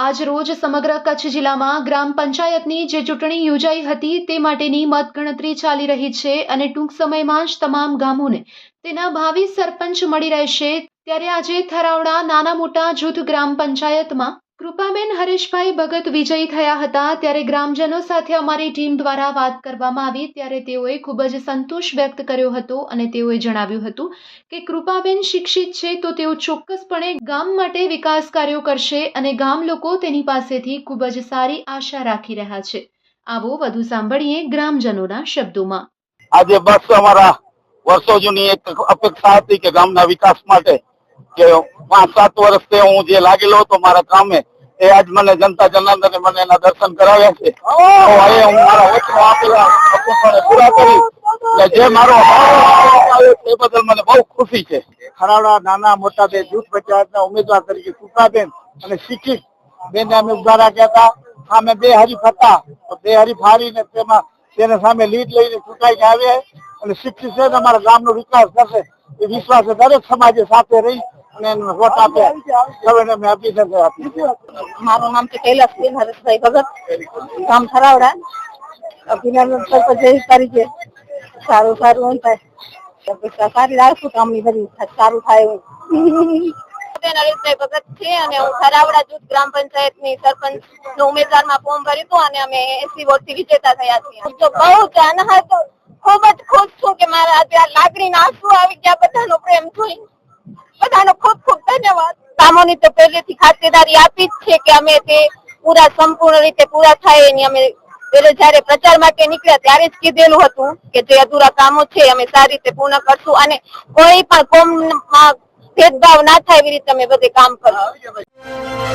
આજ રોજ સમગ્ર કચ્છ જિલ્લામાં ગ્રામ પંચાયતની જે ચૂંટણી યોજાઈ હતી તે માટેની મતગણતરી ચાલી રહી છે અને ટૂંક સમયમાં જ તમામ ગામોને તેના ભાવિ સરપંચ મળી રહેશે. ત્યારે આજે થરાવડા નાના મોટા જૂથ ગ્રામ પંચાયતમાં કૃપાબેન હરેશભાઈ ભગત વિજયી થયા હતા ત્યારે ગ્રામજનો સાથે અમારી ટીમ દ્વારા વાત કરવામાં આવી ત્યારે તેઓએ ખૂબ જ સંતોષ વ્યક્ત કર્યો હતો અને તેઓએ જણાવ્યું હતું કે કૃપાબેન શિક્ષિત છે તો તેઓ ચોક્કસપણે ગામ માટે વિકાસ કાર્યો કરશે અને ગામ લોકો તેની પાસેથી ખૂબ જ સારી આશા રાખી રહ્યા છે. આવો વધુ સાંભળીએ ગ્રામજનોના શબ્દોમાં. આજે બસ અમારા વર્ષો જૂની એક અપેક્ષા હતી કે ગામના વિકાસ માટે કે પાંચ સાત વર્ષથી હું જે લાગેલો હતો મારા કામે એ આજ મને જનતા જનાર્દને મને એના દર્શન કરાવ્યા છે. હું મારા વચનો આપેલા પૂરા કરી જે મારો એ બદલ મને બહુ ખુશી છે. ખરાડા નાના મોટા બે જૂથ પંચાયતના ઉમેદવાર તરીકે કૃપાબેન અને શિક્ષિત બેને અમે ઊભા રાખ્યા હતા. સામે બે હરીફ હતા તો બે હરીફ હારીને તેમાં તેને સામે લીડ લઈને ચૂંટાઈને આવ્યા અને શિક્ષિત છે અમારા ગામનો વિકાસ કરશે એ વિશ્વાસ દરેક સમાજે સાથે રહી અને વોટ આપ્યા અમે આપી છે મારું નામ છે કૈલાસબેન હરેશભાઈ ભગત. ગામ થરાવડા. અભિનંદન સરપંચ જય સારું સારું એમ થાય. પૈસા સારી રાખશું કામની બધી. સારું થાય એવું. ભગત છે અને હું થરાવડા જૂથ ગ્રામ પંચાયતની સરપંચનું ઉમેદવારમાં ફોર્મ ભર્યું હતું અને અમે એસી વોટથી વિજેતા થયા છીએ. તો બહુ જ અનહદ ખૂબ જ ખુશ છું કે મારા અત્યારે લાગણી ના આંસુ આવી ગયા. બધાનો પ્રેમ જોઈ બધાનો ખૂબ ખૂબ ધન્યવાદ. કામોની તો પહેલેથી ખાતેદારી આપી જ છે કે અમે તે પૂરા સંપૂર્ણ રીતે પૂરા થાય એની અમે પેલે જયારે પ્રચાર માટે નીકળ્યા ત્યારે જ કીધેલું હતું કે જે અધૂરા કામો છે અમે સારી રીતે પૂર્ણ કરશું અને કોઈ પણ કોમમાં ભેદભાવ ના થાય એવી રીતે અમે બધે કામ કરશું.